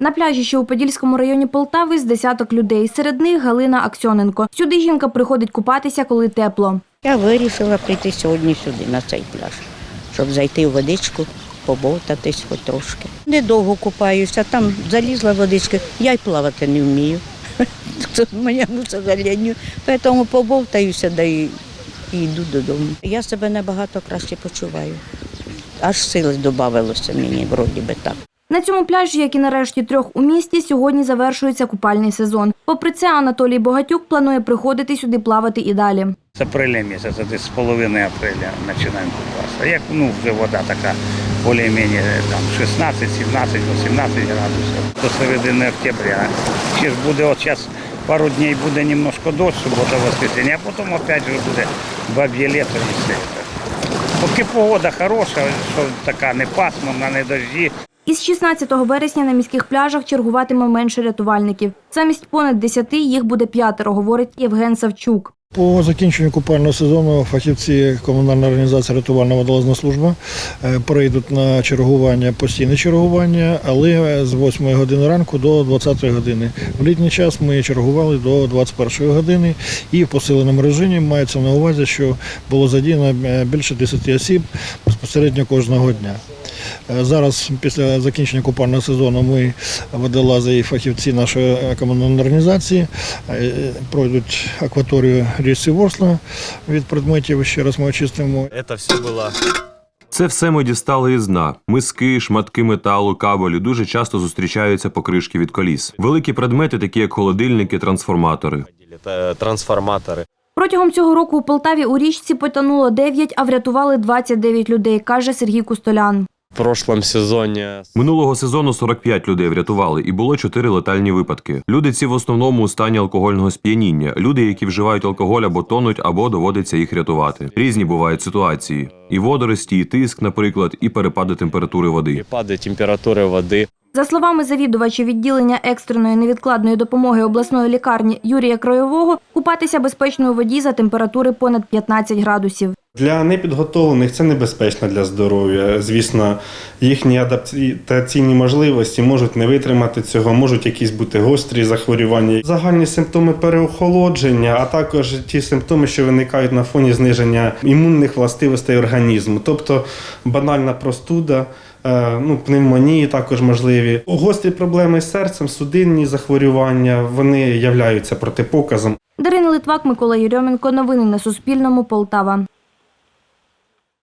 На пляжі, що у Подільському районі Полтави, з десяток людей. Серед них Галина Аксьоненко. Сюди жінка приходить купатися, коли тепло. Я вирішила прийти сьогодні сюди, на цей пляж, щоб зайти в водичку, побовтатись хоч трошки. Недовго купаюся, там залізла водичка, я й плавати не вмію. Моєму сожалению. Тому побовтаюся да і йду додому. Я себе набагато краще почуваю. Аж сили додавалося мені, вроді би так. На цьому пляжі, як і нарешті трьох у місті, сьогодні завершується купальний сезон. Попри це, Анатолій Богатюк планує приходити сюди плавати і далі. З апреля місяця, десь з половини апреля починаємо купатися. Як ну, вже вода така більш-менш там 16, 17, 18 градусів до середини октября. Ще ж буде от зараз пару днів буде немножко дощ, субота, воскресенье, а потім опять же буде баб'є літо і все. Поки погода хороша, що така не пасмурна, не дожді, Із 16 вересня на міських пляжах чергуватиме менше рятувальників. Замість понад 10 їх буде п'ятеро, говорить Євген Савчук. По закінченню купального сезону фахівці комунальної організації рятувальна водолазна служба е, перейдуть на чергування, постійне чергування, але з 8 години ранку до 20 години. В літній час ми чергували до 21 години і в посиленому режимі мається на увазі, що було задіяно е, більше 10 осіб безпосередньо кожного дня. Е, Зараз, після закінчення купального сезону, ми водолази і фахівці нашої е, комунальної організації е, пройдуть акваторію річці Ворсла від предметів. Ще раз ми очистимо Это все было Це все ми дістали із дна. Миски, шматки металу, кабелю дуже часто зустрічаються покришки від коліс. Великі предмети, такі як холодильники, трансформатори. это трансформаторы. Протягом цього року у Полтаві у річці потонуло 9, а врятували 29 людей, каже Сергій Кустолян. В прошлом сезоне Минулого сезону 45 людей врятували, і було 4 летальні випадки. Люди ці в основному у стані алкогольного сп'яніння. Люди, які вживають алкоголь або тонуть, або доводиться їх рятувати. Різні бувають ситуації: і водорості, і тиск, наприклад, і перепади температури води. перепады температуры воды. За словами завідувача відділення екстреної невідкладної допомоги обласної лікарні Юрія Кройового, купатися безпечно у воді за температури понад 15 градусів. Для непідготовлених це небезпечно для здоров'я. Звісно, їхні адаптаційні можливості можуть не витримати цього, можуть якісь бути гострі захворювання, загальні симптоми переохолодження, а також ті симптоми, що виникають на фоні зниження імунних властивостей організму, тобто банальна простуда. е, Ну, пневмонії також можливі. Гострі проблеми з серцем, судинні захворювання, вони являються протипоказом. Дарина Литвак, Микола Єрьоменко. Новини на Суспільному. Полтава.